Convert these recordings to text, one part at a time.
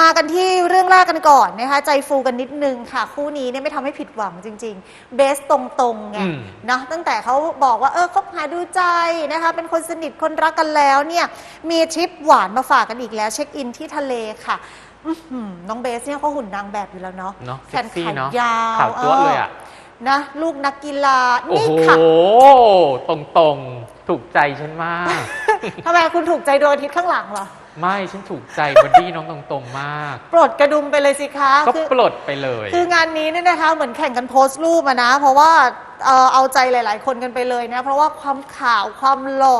มากันที่เรื่องแรกกันก่อนนะคะใจฟูกันนิดนึงค่ะ คู่นี้เนี่ยไม่ทำให้ผิดหวังจริง ๆ เบสตรงๆไงอืมนะตั้งแต่เขาบอกว่าเออคบหาดูใจนะคะเป็นคนสนิทคนรักกันแล้วเนี่ยมีทริปหวานมาฝากกันอีกแล้ว เช็คอินที่ทะเลค่ะอื้อหือน้องเบสเนี่ยเขาหุ่นนางแบบอยู่แล้วเนาะเนาะแขเซ็กนซี่ขาเนาะยาวขาวตัวเลยอะนะลูกนักกีฬาโอ้นี่โหค่ะตรงตรงๆถูกใจฉันมากทำไมคุณถูกใจดวงอาทิตย์ข้างหลังเหรอ ไม่ฉันถูกใจบอดี้น้องตรงๆมาก ปลดกระดุมไปเลยสิคะก็คือปลดไปเลย คืองานนี้เนี่ยนะคะเหมือนแข่งกันโพสต์รูปอะนะ เพราะว่าเอ่อเอาใจหลาย ๆ คนกันไปเลยนะ เพราะว่าความขาวความหล่อ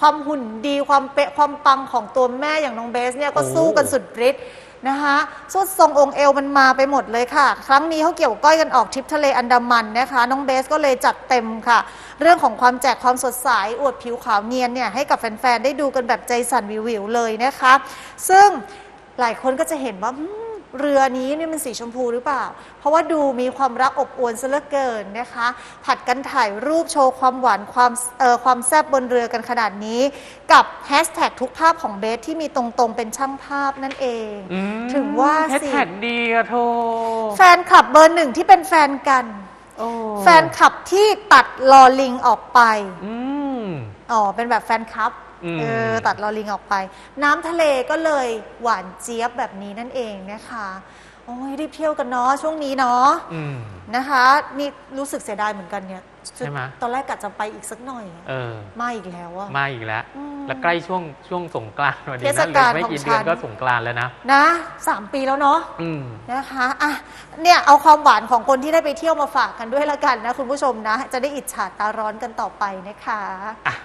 ความหุ่นดีความเป๊ะความปังของตัวแม่อย่างน้องเบสเนี่ยก็โอ้สู้กันสุดฤทธิ์ นะคะสุดทรงองค์เอวมันมาไปหมดเลยค่ะ ครั้งนี้เขาเกี่ยวก้อยกันออกทริปทะเลอันดามันนะคะ น้องเบสก็เลยจัดเต็มค่ะ เรื่องของความแจกความสดใสอวดผิวขาวเนียนเนี่ยให้กับแฟนๆได้ดูกันแบบใจสั่นวิวๆเลยนะคะ ซึ่งหลายคนก็จะเห็นว่า เรือนี้นี่มันสีชมพูหรือเปล่า เพราะว่าดูมีความรักอบอวลซะเหลือเกินนะคะ ผัดกันถ่ายรูปโชว์ความหวานความเอ่อความแซ่บบนเรือกันขนาดนี้ กับแฮชแท็กทุกภาพของเบสที่มีตรงๆเป็นช่างภาพนั่นเอง อืมถึงว่าแฮชสิแท็กดีอะโทแฟนคลับเบอร์หนึ่งที่เป็นแฟนกัน โอ้แฟนคลับที่ตัดลอลิงออกไป อืม อ๋อ เป็นแบบแฟนคลับ อืม เออตัดลอลิงออกไป น้ำทะเลก็เลยหวานเจี๊ยบแบบนี้นั่นเองนะคะโอ้ยรีบเที่ยวกันเนาะช่วงนี้เนาะอืม นะคะ นี่รู้สึกเสียดายเหมือนกันเนี่ยใช่ไหม ตอนแรกกะจะไปอีกสักหน่อยอะเออ มาอีกแล้วอะ มาอีกแล้ว อืมแล้วใกล้ช่วงช่วงสงกรานต์วันนี้เทศนะเหลืกาลอไม่กี่ของเดือนฉันก็สงกรานต์แล้วนะ นะสามปีแล้วเนาะ อืม นะคะอะเนี่ยเอาความหวานของคนที่ได้ไปเที่ยวมาฝากกันด้วยละกันนะคุณผู้ชมนะ จะได้อิจฉาตาร้อนกันต่อไปนะคะ